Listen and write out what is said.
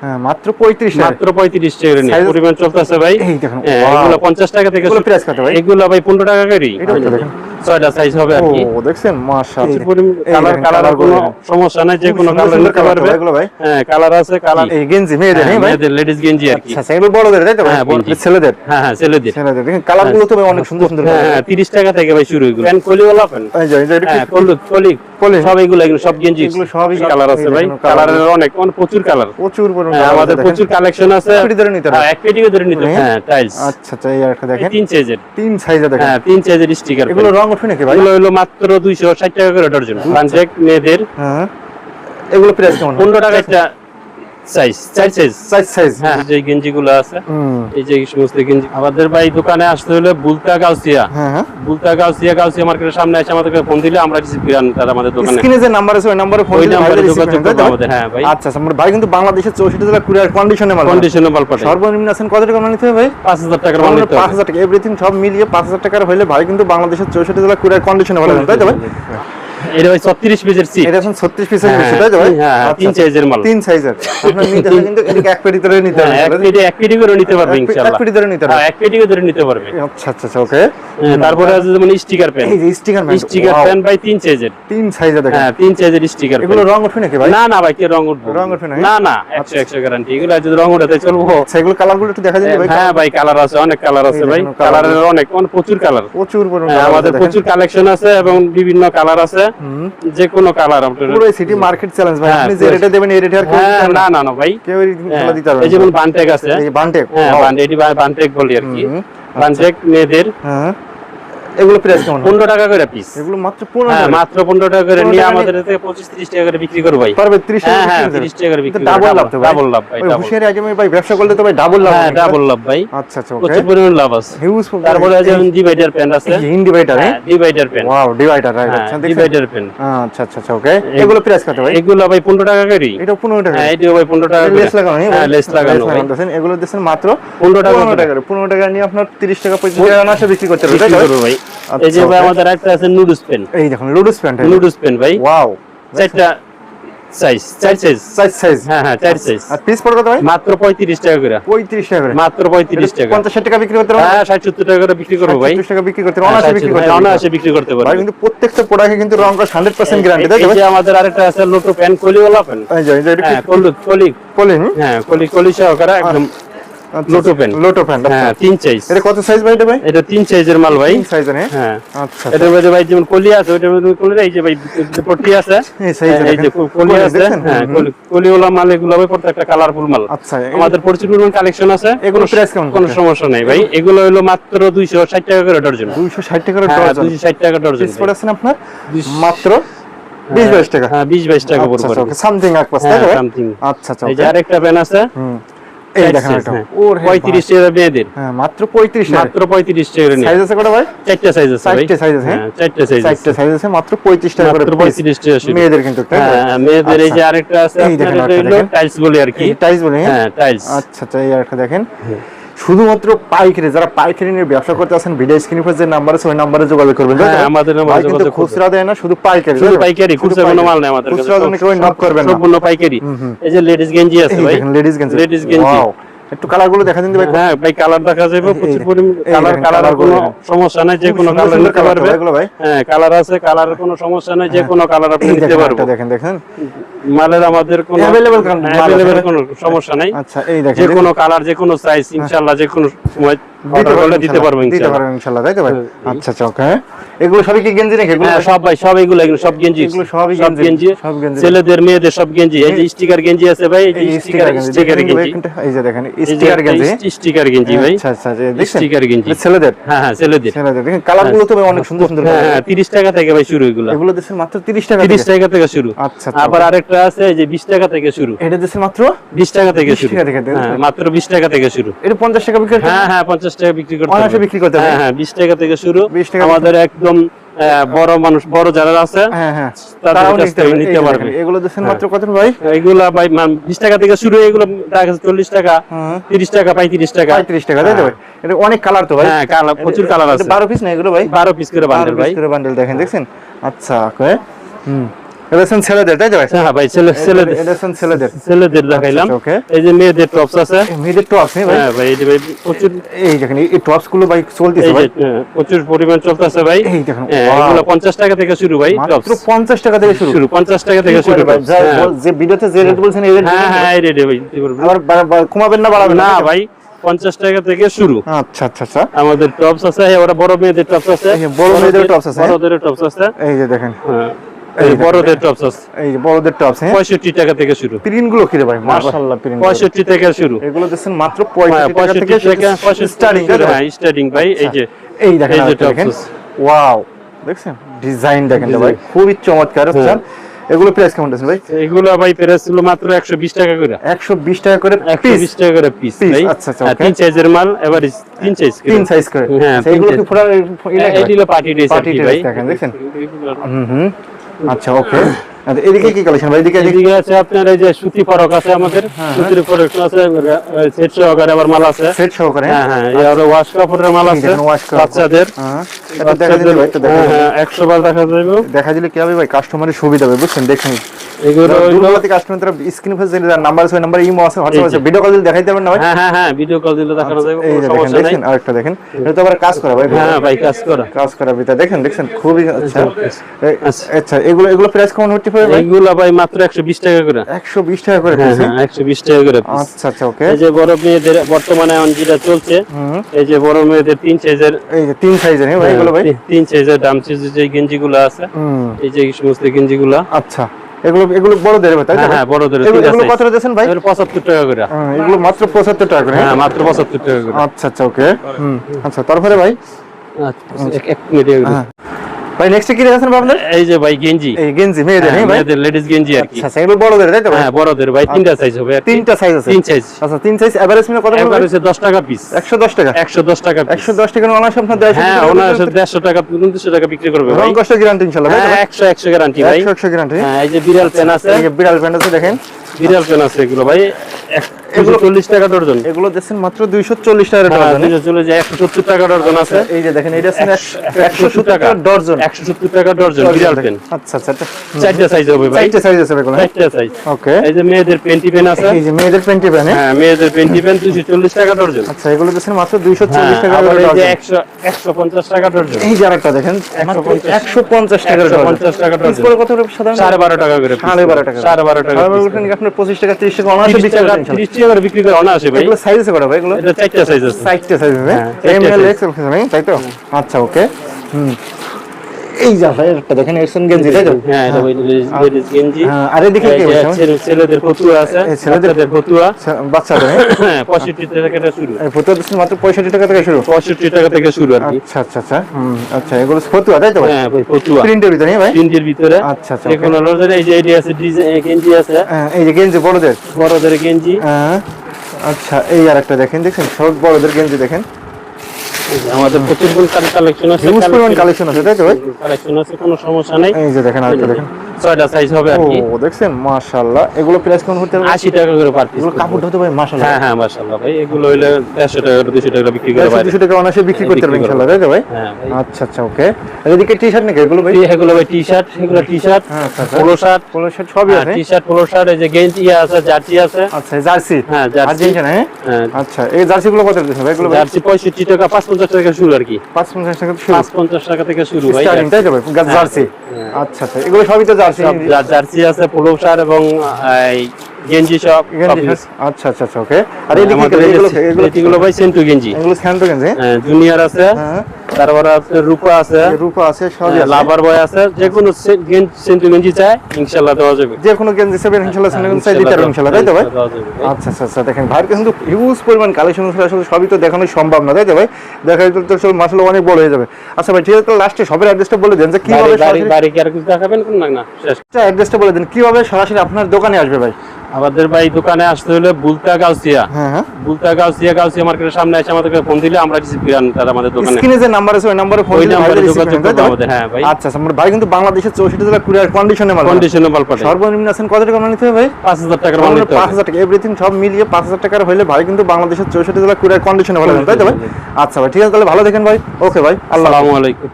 হ্যাঁ মাত্র 35 মাত্র পঁয়ত্রিশ টাকা করে পরিমাণ চলতেছে ভাই। এই দেখুন, এগুলো পঞ্চাশ টাকা থেকে এগুলো শুরু- কত ভাই? এগুলো ভাই পনেরো টাকা করে এটাও দেখেন। ছয়টা সাইজ হবে আর কি। ও দেখছেন? মাশাআল্লাহ। প্রচুর পরিমাণ এই কালার কালার কোনো গুলো। সমস্যা নাই যে কোনো কালার নিতে পারবে। তো এগুলো ভাই? হ্যাঁ কালার আছে কালার এই গেঞ্জি মেয়েদের হ্যাঁ ভাই? মেয়েদের লেডিস গেঞ্জি আর কি। আচ্ছা এগুলো বড়দের তাই তো হ্যাঁ, বড়- ছেলেদের? হ্যাঁ হ্যাঁ ছেলেদের। ছেলেদের। দেখেন কালার তো ভাই অনেক সুন্দর সুন্দর হ্যাঁ হ্যাঁ তিরিশ টাকা থেকে ভাই শুরু এগুলো প্যান কলিওয়ালা প্যান এই যে এটা হ্যাঁ কলি কলি কলি? সব এগুলো এগুলো সব গেঞ্জি এগুলো সবই কালার আছে ভাই। কালারের অনেক অনেক প্রচুর কালার প্রচুর পরিমাণ হ্যাঁ আমাদের প্রচুর কালেকশন আছে। এক পেটি ধরে নিতে হ্যাঁ এক পেটিও ধরে নিতে হ্যাঁ। হ্যাঁ টাইলস আচ্ছা আচ্ছা এই একটা দেখেন। তিন সাইজের তিন সাইজে দেখেন। হ্যাঁ তিন সাইজের স্টিকার এগুলো রং ওঠে নাকি ভাই? এগুলো হলো মাত্র দুইশো ষাট টাকা করে ডর্জন ফ্রান্সেক মেয়েদের। হ্যাঁ। এগুলো প্রাইস কেমন? পনেরো টাকা একটা সাইজ চার সাইজ সাইজ সাইজ হ্যাঁ। যে গেঞ্জি আছে এই যে সমস্ত গেঞ্জি। আমাদের ভাই দোকানে আসতে হলে বুলতা গাউসিয়া হ্যাঁ হ্যাঁ। বুলতা গাউসিয়া গাউসিয়া মার্কেটের সামনে এসে আমাদেরকে ফোন দিলে আমরা রিসিভ করে আনি তারা আমাদের দোকানে। স্ক্রিনে যে নাম্বার আছে ওই নম্বরে ফোন দিলে নাম্বারে যোগাযোগ করেন, তাই করবে তো? আমাদের হ্যাঁ ভাই। আচ্ছা আচ্ছা আমরা ভাই কিন্তু বাংলাদেশের চৌষট্টি জেলা কুরিয়ার কন্ডিশনে মাল কন্ডিশনে মাল পাঠাই। সর্বনিম্ন আছেন কত টাকা মাল নিতে হবে ভাই? পাঁচ হাজার টাকার মাল নিতে হবে। হাজার টাকা এভরিথিং সব মিলিয়ে পাঁচ হাজার টাকার হলে ভাই কিন্তু বাংলাদেশের জেলা কুরিয়ার কন্ডিশনে তাই তো ভাই? এটা ভাই ছত্রিশ পিসের সিট এটা এখন ছত্রিশ পিসের হ্যাঁ, তাই ভাই? হ্যাঁ, আচ্ছা, তিন সাইজের মাল। তিন সাইজের আপনার নিতে হলে কিন্তু এদিকে এক পেটি ধরে নিতে হবে হ্যাঁ, এক পেটি এক পেটি করে নিতে পারবে এক এক পেটি ধরে নিতে হ্যাঁ এক ধরে নিতে পারবে। আচ্ছা আচ্ছা আচ্ছা ওকে। হ্যাঁ, তারপরে আছে যেমন স্টিকার পেন এই যে স্টিকার স্টিকার পেন ভাই তিন সাইজের তিন সাইজে দেখেন। হ্যাঁ তিন সাইজের স্টিকার এগুলো রং উঠবে নাকি ভাই? না না ভাই কে রং উঠবে? রং উঠবে না, না না একশো একশো গ্যারান্টি এগুলো যদি রং উঠাতে চলবো। সেগুলো কালারগুলো একটু দেখা যায় ভাই। হ্যাঁ ভাই কালার আছে অনেক কালার আছে ভাই। কালারের অনেক অনেক প্রচুর কালার প্রচুর হ্যাঁ, আমাদের প্রচুর কালেকশন আছে এবং বিভিন্ন কালার আছে। যে কোনো কালার আপনার পুরো সিটি মার্কেট চ্যালেঞ্জ ভাই। হ্যাঁ, আপনি যে রেটে দেবেন এই রেটে আর হ্যাঁ না না। না ভাই। কেউ হ্যাঁ, খেলা দিতে পারবে এই যেমন বানটেক আছে। এই বান্টেক হ্যাঁ বানটেক বলি আর কি। বানটেক মেয়েদের হ্যাঁ। এগুলো প্রাইস কেমন পনেরো টাকা করে পিস এগুলো মাত্র 15 হ্যাঁ টাকা। মাত্র পনেরো টাকা করে 15 নিয়ে আমাদের থেকে পঁচিশ ত্রিশ টাকা করে বিক্রি করব ভাই। পারবে 30 টাকা হ্যাঁ হ্যাঁ বিক্রি তিরিশ টাকা করে বিক্রি ডাবল লাভ ভাই। ডাবল লাভ ভাই হুশিয়ারি আগে ভাই ব্যবসা করলে তো ভাই ডাবল লাভ হ্যাঁ ডাবল লাভ ভাই। আচ্ছা আচ্ছা ওকে প্রচুর পরিমাণ লাভ আছে। হিউজ তারপরে আছে ডিভাইডার প্যান্ট আছে। ইন্ডিভাইটার হ্যাঁ divider pant wow divider right হ্যাঁ আচ্ছা ডিভাইডার প্যান্ট আচ্ছা আচ্ছা আচ্ছা ওকে এগুলো প্রাইস কত ভাই? এগুলো ভাই পনেরো টাকা করে। এটা 15 টাকা হ্যাঁ এটিও ভাই পনেরো টাকা করে। লেস লাগানো হ্যাঁ লেস লাগানো ভাই। এগুলো দিচ্ছেন মাত্র 15 টাকা 15 করে। টাকা 15 টাকা নিয়ে আপনার 30 টাকা 25 টাকা আনাসে বিক্রি করতে পারবে বিক্রি তাই তো? ভাই। এই যে ভাই আমাদের একটা আছে নুডলস পেন এই দেখুন লুডুস প্যান্ট নুডলস পেন ভাই। ওয়াও চারটা সাইজ চার সাইজ সাইজ সাইজ হ্যাঁ হ্যাঁ চার সাইজ আর পিস পড়বে কত ভাই? মাত্র পঁয়ত্রিশ টাকা করে। 35 টাকা করে। মাত্র পঁয়ত্রিশ টাকা। 50 টাকা বিক্রি করতে পারবে হ্যাঁ ষাট সত্তর টাকা করে বিক্রি করব ভাই। 30 টাকা বিক্রি করতে হ্যাঁ, অনাসে বিক্রি করতে হ্যাঁ, পারবে অনায়াসে বিক্রি করতে ভাই পারবে কিন্তু প্রত্যেকটা প্রোডাক্টে কিন্তু রং কস 100% গ্যারান্টি তো? এই যে আমাদের আরেকটা আছে লোটো প্যান কলিওয়ালা প্যান এই যে এই যে এটা হ্যাঁ কি কলি। কলি। হ্যাঁ কলি কলি সহকারে একদম লোটো প্যান লোটো প্যান্ট হ্যাঁ তিন সাইজ এটা কত সাইজ ভাই এটা ভাই? এটা তিন সাইজের মাল ভাই। সাইজ আছে হ্যাঁ। আচ্ছা এটার মধ্যে ভাই যেমন কলি আছে ওইটার মধ্যে কলি এই যে ভাই পট্টি আছে। এই size হ্যাঁ, এই যে কলি আছে। হ্যাঁ কলি- কলিওয়ালা মাল এগুলো ভাই প্রত্যেকটা কালারফুল মাল। আচ্ছা আমাদের প্রচুর পরিমাণ কালেকশন আছে। এগুলো কোনো- কেমন কোনো সমস্যা নেই ভাই। এগুলো হলো মাত্র দুইশো ষাট টাকা করে ডর্জন 260 টাকার হ্যাঁ ডজন। দুইশো ষাট টাকা ডর্জন পিস পড়েছেন আপনার? মাত্র 20 22 টাকা। হ্যাঁ বিশ বাইশ টাকা আচ্ছা পড়বে সামথিং এক পাঁচ তাই হ্যাঁ? সামথিং আচ্ছা আচ্ছা এই যে আরেকটা প্যান আছে। হুম। এই দেখেন এটা হ্যাঁ। ওর টাকা মেয়েদের। হ্যাঁ মাত্র 35 মাত্র টাকা সাইজ আছে কত ভাই? চারটা সাইজ আছে চারটে আছে, হ্যাঁ? চারটা সাইজ চারটে সাইজ আছে মাত্র 35 টাকা করে মাত্র পঁয়ত্রিশ টাকা মেয়েদের কিন্তু হ্যাঁ মেয়েদের এই যে আচ্ছা। আরেকটা আছে। টাইলস বলে আর কি। টাইলস বলে হ্যাঁ? হ্যাঁ টাইলস আচ্ছা আচ্ছা এই আরেকটা দেখেন। শুধুমাত্র পাইকারি যারা পাইকারি নিয়ে ব্যবসা করতে আছেন ভিডিও স্ক্রিনে যে নাম্বার আছে ওই নাম্বারে যোগাযোগ করবেন। হ্যাঁ, আমাদের নাম্বারে কিন্তু যোগাযোগ খুচরা দেয় না শুধু পাইকারি। শুধু পাইকারি খুচরা কোনো মাল নাই আমাদের কাছে। খুচরা জন্য কেউ নক করবেন না। সম্পূর্ণ পাইকারি। এই যে লেডিস গেঞ্জি আছে ভাই। লেডিস গেঞ্জি। লেডিস গেঞ্জি! একটু কালারগুলো দেখা দিন ভাই। হ্যাঁ ভাই কালার দেখা যাবে প্রচুর পরিমাণ কালার কালার কোনো সমস্যা নাই যে কোনো কালার নিতে পারবে। ভাই। হ্যাঁ কালার আছে কালারের কোনো সমস্যা নাই যে কোনো কালার আপনি নিতে পারবেন দেখেন দেখেন। মালের আমাদের কোনো আছে। অ্যাভেলেবল কোনো সমস্যা নাই। আচ্ছা এই দেখেন যে কোনো কালার যে কোনো সাইজ ইনশাআল্লাহ যে কোনো সময় অর্ডার করলে দিতে পারব দিতে ইনশাআল্লাহ ইনশাআল্লাহ তাই তো ভাই? হ্যাঁ। আচ্ছা আচ্ছা ওকে। এগুলো সবই কি গেঞ্জি নাকি? এগুলো হ্যাঁ সব ভাই সব এগুলো এগুলো সব গেঞ্জি। এগুলো সবই গেঞ্জি, গেঞ্জি। সব গেঞ্জি। ছেলেদের মেয়েদের সব গেঞ্জি। এই যে স্টিকার গেঞ্জি আছে ভাই এই এই যে স্টিকার স্টিকার গেঞ্জি। স্টিকার দেখেন ভাই, গেঞ্জি। এখানটা- এই যে দেখেন স্টিকার গেঞ্জি। স্টিকার গেঞ্জি ভাই। আচ্ছা আচ্ছা যে স্টিকার গেঞ্জি। ছেলেদের? হ্যাঁ হ্যাঁ ছেলেদের। ছেলেদের। দেখেন কালার তো ভাই অনেক সুন্দর সুন্দর হ্যাঁ colour। হ্যাঁ তিরিশ টাকা থেকে ভাই শুরু এগুলো। এগুলো দেশের মাত্র 30 টাকা। টাকা থেকে শুরু। আচ্ছা আচ্ছা আবার আরেকটা আছে এই যে বিশ টাকা থেকে শুরু। এটা দেশের মাত্র বিশ টাকা থেকে শুরু? হ্যাঁ মাত্র বিশ টাকা থেকে শুরু। এটা 50 টাকা বিক্রি হ্যাঁ হ্যাঁ পঞ্চাশ টাকা বিক্রি করতে অনায়াসে। বিক্রি করতে। হ্যাঁ হ্যাঁ বিশ টাকা থেকে শুরু। আমাদের একদম বড় মানুষ বড় যারা আছে হ্যাঁ হ্যাঁ। তারাও নিতে পারবে, এগুলো দেশের হ্যাঁ। মাত্র কত ভাই? এগুলা ভাই মান- বিশ টাকা থেকে শুরু এগুলো যাচ্ছে চল্লিশ টাকা হ্যাঁ। তিরিশ টাকা পঁয়ত্রিশ টাকা। 35 টাকা তাই তো ভাই? এটা অনেক কালার তো ভাই। হ্যাঁ কালার প্রচুর কালার আছে। 12 পিস না এগুলো ভাই? বারো পিস করে বান্ডেল ভাই। বান্ডেল দেখেন দেখছেন? আচ্ছা ওকে। হুম। এটা হচ্ছে ছেলেদের তাই তো ভাই? হ্যাঁ ভাই ছেলে ছেলেদের এটা ছেলেদের। ছেলেদের দেখাইলাম। এই যে মেয়েদের টপস আছে। মেয়েদের টপস ভাই? হ্যাঁ ভাই এই যে ভাই প্রচুর এই দেখেন এই টপসগুলো ভাই চলতেছে ভাই। হ্যাঁ, প্রচুর পরিমাণ চলতেছে ভাই। এই দেখেন, হ্যাঁ, এগুলো টাকা থেকে শুরু ভাই টপস টাকা থেকে শুরু। শুরু পঞ্চাশ টাকা থেকে শুরু ভাই? যা- যে ভিডিওতে যে রেট বলছেন এই রেট হ্যাঁ হ্যাঁ এই ভাই আবার কমাবেন না বাড়াবেন না ভাই পঞ্চাশ টাকা থেকে শুরু। আচ্ছা আচ্ছা আচ্ছা। আমাদের টপস আছে ওরা বড় মেয়েদের টপস আছে। বড় মেয়েদের tops আছে? বড়দের টপস আছে। এই যে হ্যাঁ। দেখেন। বড়দের টপস আছে। এই যে বড়দের টপস হ্যাঁ? পঁয়ষট্টি টাকা থেকে শুরু। প্রিন্টগুলো কি রে ভাই? মাশাআল্লাহ প্রিন্ট। পঁয়ষট্টি থেকে শুরু। এগুলো দিচ্ছেন মাত্র পঁয়ষট্টি টাকা থেকে থেকে স্টার্টিং শুরু, স্টার্টিং ভাই এই যে এই দেখেন এই যে আরেকটা দেখেন। tops আছে। ওয়াও দেখছেন? ডিজাইন দেখেন ভাই। খুবই চমৎকার হ্যাঁ। এগুলো প্রাইস কেমন আছে ভাই? এগুলো ভাই প্রাইস ছিল মাত্র একশো বিশ টাকা করে। একশো বিশ টাকা করে একশো পিস বিশ টাকা করে পিস ভাই। আচ্ছা, আচ্ছা, হ্যাঁ, তিন সাইজের মাল এবার তিন সাইজ করে। তিন সাইজ করে। হ্যাঁ, আচ্ছা, এগুলো কি। পুরো এটি পার্টি ড্রেস Party dress ভাই। দেখেন, হুম হুম। আচ্ছা ওকে এদিকে কি কালেকশন ভাই এদিকে এদিকে আছে আপনার এই যে সুতি ফরক আছে আমাদের। হ্যাঁ, সুতির ফরক আছে সেট সহকারে আবার মাল আছে। সেট সহকারে? হ্যাঁ হ্যাঁ এই আরও ওয়াশ কাপড়ের মাল আছে দেখেন। বাচ্চাদের। হ্যাঁ এটা দেখা দিলে ভাই হ্যাঁ দিলে হ্যাঁ একশো বার দেখা যাবে। দেখা দিলে কি হবে ভাই? কাস্টমারের সুবিধা হবে বুঝছেন? দেখেন। এগুলো দূরবর্তী কাস্টমার স্ক্রিন ফেস দিলে নাম্বার আছে নাম্বার ইমো আছে হোয়াটসঅ্যাপ আছে ভিডিও কল দিলে দেখাইতে পারবেন না ভাই? হ্যাঁ হ্যাঁ হ্যাঁ ভিডিও কল দিলে দেখানো যাবে কোনো দেখেন সমস্যা নাই। দেখেন আরেকটা দেখেন। এটা তো আবার কাজ করা ভাই হ্যাঁ ভাই কাজ করা। কাজ করা দেখেন দেখছেন খুবই আচ্ছা। আচ্ছা। আচ্ছা এগুলো এগুলো প্রাইস কেমন হতে পারে ভাই? এইগুলো ভাই মাত্র টাকা করে। একশো বিশ টাকা করে হ্যাঁ হ্যাঁ টাকা করে আচ্ছা আচ্ছা ওকে। এই যে বড় মেয়েদের বর্তমানে এখন যেটা চলছে এই যে বড় মেয়েদের তিন সাইজের এই যে তিন সাইজের হ্যাঁ ভাই এগুলো ভাই? তিন সাইজের দাম যে গেঞ্জিগুলো আছে এই যে সমস্ত গেঞ্জিগুলো। আচ্ছা এগুলো এগুলো বড় দেবে তাই হ্যাঁ হ্যাঁ বড়দের এগুলো এগুলো দিয়েছেন ভাই? এগুলো পঁচাত্তর টাকা করে। এগুলো মাত্র পঁচাত্তর টাকা করে হ্যাঁ? হ্যাঁ মাত্র পঁচাত্তর টাকা করে। আচ্ছা আচ্ছা ওকে। আচ্ছা তারপরে ভাই? আচ্ছা, এক- মিনিট এগুলো। ভাই নেক্সট কি রেখেছেন ভাই আপনাদের? এই যে ভাই গেঞ্জি। এই গেঞ্জি মেয়েদের হ্যাঁ, হ্যাঁ মেয়েদের লেডিস গেঞ্জি আর কি। আচ্ছা আচ্ছা এগুলো বড়দের তাই তো ভাই? হ্যাঁ বড়দের ভাই তিনটা সাইজ হবে তিনটা সাইজ আছে। তিন সাইজ আচ্ছা তিন সাইজ এভারেজ মিলে কত পড়বে? হচ্ছে দশ টাকা পিস একশো দশ টাকা। একশো দশ টাকা piece। একশো দশ টাকা অনার্স আপনার দেড়শো হ্যাঁ ওনার দেড়শো টাকা উনত্রিশশো টাকা বিক্রি করবে ভাই। কষ্ট গ্যারান্টি তো হ্যাঁ ভাই? একশো একশো গ্যারান্টি ভাই। একশো একশো গ্যারান্টি হ্যাঁ এই যে বিড়াল পেন আছে। এই যে বিড়াল প্যান্ট আছে দেখেন। বিড়াল পেন আছে এগুলো ভাই এগুলো চল্লিশ টাকা এগুলো মাত্র রেট হ্যাঁ, দুইশো চলে যায় একশো সত্তর টাকা ডর্জন আছে। এই যে দেখেন এটা আছে একশো সত্তর টাকা টাকা। ডর্জন টাকা ডর্জন বিড়াল পেন আচ্ছা আচ্ছা আচ্ছা। চারটা সাইজ হবে ভাই। চারটে সাইজ আছে এগুলো চারটা সাইজ ওকে এই যে মেয়েদের পেন্টি পেন আছে। এই যে মেয়েদের প্যান্টি প্যান্ট হ্যাঁ? মেয়েদের পেন্টি পেন দুইশো চল্লিশ টাকা আচ্ছা এগুলো দিচ্ছেন মাত্র দুইশো হ্যাঁ চল্লিশ টাকা আবার এই যে ডজন। একশো একশো পঞ্চাশ টাকা ডর্জন এই যে আরেকটা দেখেন টাকা পঞ্চাশ টাকা পিস কত সাধারণ? সাড়ে বারো টাকা করে piece। সাড়ে বারো টাকা সাড়ে বারো টাকা। আপনার পঁচিশ টাকা তিরিশ টাকা বিক্রি করেন টাকা করে বিক্রি করে অনায়াসে ভাই। এগুলো সাইজ আছে কটা ভাই? এগুলো এটা চারটা সাইজ আছে। সাইজটা সাইজ হবে হ্যাঁ, এম এল তাই তো? আচ্ছা ওকে হুম। এই যা ভাই একটা দেখেন এরসন গেঞ্জি তাই তো? হ্যাঁ এটা লেডিস গেঞ্জি। হ্যাঁ, আর এদিকে কি ছেলেদের ফতুয়া আছে ছেলেদের- ফতুয়া। বাচ্চাদের হ্যাঁ? হ্যাঁ পঁয়ষট্টি টাকা থেকে শুরু। এই ফটো দিচ্ছেন মাত্র পঁয়ষট্টি টাকা থেকে শুরু? পঁয়ষট্টি টাকা থেকে শুরু আর কি। আচ্ছা আচ্ছা আচ্ছা আচ্ছা এগুলো ফতুয়া তাই তো হ্যাঁ ফতুয়া। প্রিন্টের ভিতরে হ্যাঁ ভাই? তিনটির ভিতরে। আচ্ছা, আচ্ছা, রোজের এই যে আছে ডিজাইন গেঞ্জি আছে। হ্যাঁ, এই যে গেঞ্জি বড়দের? বড়দের গেঞ্জি। হ্যাঁ, আচ্ছা এই আর একটা দেখেন দেখছেন? সব বড়দের গেঞ্জি দেখেন। আমাদের প্রচুর কালেকশন আছে হিউজ পরিমাণ কালেকশন আছে তাই তো কালেকশন আছে কোনো সমস্যা নেই। এই যে দেখেন আরেকটা দেখেন। ছয়টা সাইজ হবে আর কি। ও দেখছেন? মাশাআল্লাহ। এগুলো প্রাইস কেমন হতে পারে? আশি টাকা করে পার পিস এগুলো কাপড় হতে ভাই মাশাআল্লাহ। হ্যাঁ হ্যাঁ মাশাআল্লাহ ভাই। এগুলো হইলে দেড়শো টাকা দুশো টাকা বিক্রি করে দেড়শো বাইরে টাকা অনায়াসে বিক্রি করতে পারবেন ইনশাআল্লাহ তাই ভাই? আচ্ছা আচ্ছা ওকে। এদিকে টি শার্ট নাকি এগুলো ভাই? এই এগুলো ভাই টি শার্ট এগুলো T shirt. Polo shirt polo shirt সবই আছে? টি শার্ট পোলো শার্ট এই যে গেঞ্জি আছে জার্সি আছে। আচ্ছা জার্সি? হ্যাঁ জার্সি। আচ্ছা এই জার্সি গুলো কত দিচ্ছেন ভাই এগুলো জার্সি পঁয়ষট্টি টাকা পাঁচ পঞ্চাশ টাকা শুরু আর কি। পাঁচ পঞ্চাশ টাকা শুরু। টাকা থেকে শুরু ভাই স্টার্টিং তাই তো ভাই? জার্সি। আচ্ছা আচ্ছা। এগুলো সবই তো জার্সি। সব জার্সি আছে পোলো শার্ট এবং গেঞ্জি সব শার্ট। আচ্ছা আচ্ছা আচ্ছা ওকে আর এদিকে আমাদের কি- এই যে এগুলো এগুলো এগুলো ভাই সেন্টু গেঞ্জি। এগুলো সেন্টু গেঞ্জি? হ্যাঁ, জুনিয়র আছে। হ্যাঁ। তারপরে আছে রূপা আছে। রূপা আছে সবই আছে। লাভার বয় আছে। যে কোনো সেন্টু গেঞ্জি ইনশাল্লাহ দেওয়া যাবে। যে কোনো গেঞ্জি সেভেন ইনশাআল্লাহ স্যান্টো চাই দিতে পারবেন ইনশাআল্লাহ তাই তো ভাই? ভাই। আচ্ছা আচ্ছা আচ্ছা দেখেন কাছে কিন্তু হিউজ পরিমাণ কালেকশন আছে আসলে সবই তো দেখানো সম্ভব না তাই তো ভাই? দেখা যেত তো সব মাসালা অনেক বড় হয়ে যাবে। আচ্ছা ভাই ঠিক আছে লাস্টে সবের অ্যাড্রেসটা বলে দেন যে কীভাবে বাড়ি- বাড়ি বাড়ি কি আর কিছু দেখাবেন? কোন না না শেষ। অ্যাড্রেসটা বলে দেন কীভাবে সরাসরি আপনার দোকানে আসবে ভাই? আমাদের ভাই দোকানে আসতে হলে বুলতা গাউসিয়া হ্যাঁ হ্যাঁ। বুলতা গাউসিয়া গাউসিয়া মার্কেটের সামনে এসে আমাদেরকে ফোন দিলে আমরা রিসিভ করে আনি তারা আমাদের দোকানে। স্ক্রিনে যে নাম্বার আছে ওই নম্বরে ফোন দিলে ভাইদের যোগাযোগ করবেন, তাই তো? করবে আমাদের, হ্যাঁ ভাই। আচ্ছা আচ্ছা আমার ভাই কিন্তু বাংলাদেশের চৌষট্টি জেলা কুরিয়ার কন্ডিশনে মাল কন্ডিশনে মাল পাঠাই সর্বনিম্ন আছেন কত টাকা মাল নিতে হবে ভাই? পাঁচ হাজার টাকার মাল নিতে পাঁচ হবে হাজার টাকা। এভরিথিং সব মিলিয়ে পাঁচ হাজার টাকার হলে ভাই কিন্তু বাংলাদেশের চৌষট্টি জেলা কুরিয়ার কন্ডিশনে ভালো তাই তো ভাই? আচ্ছা ভাই ঠিক আছে তাহলে ভালো দেখেন ভাই। ওকে ভাই। আসসালামু আলাইকুম।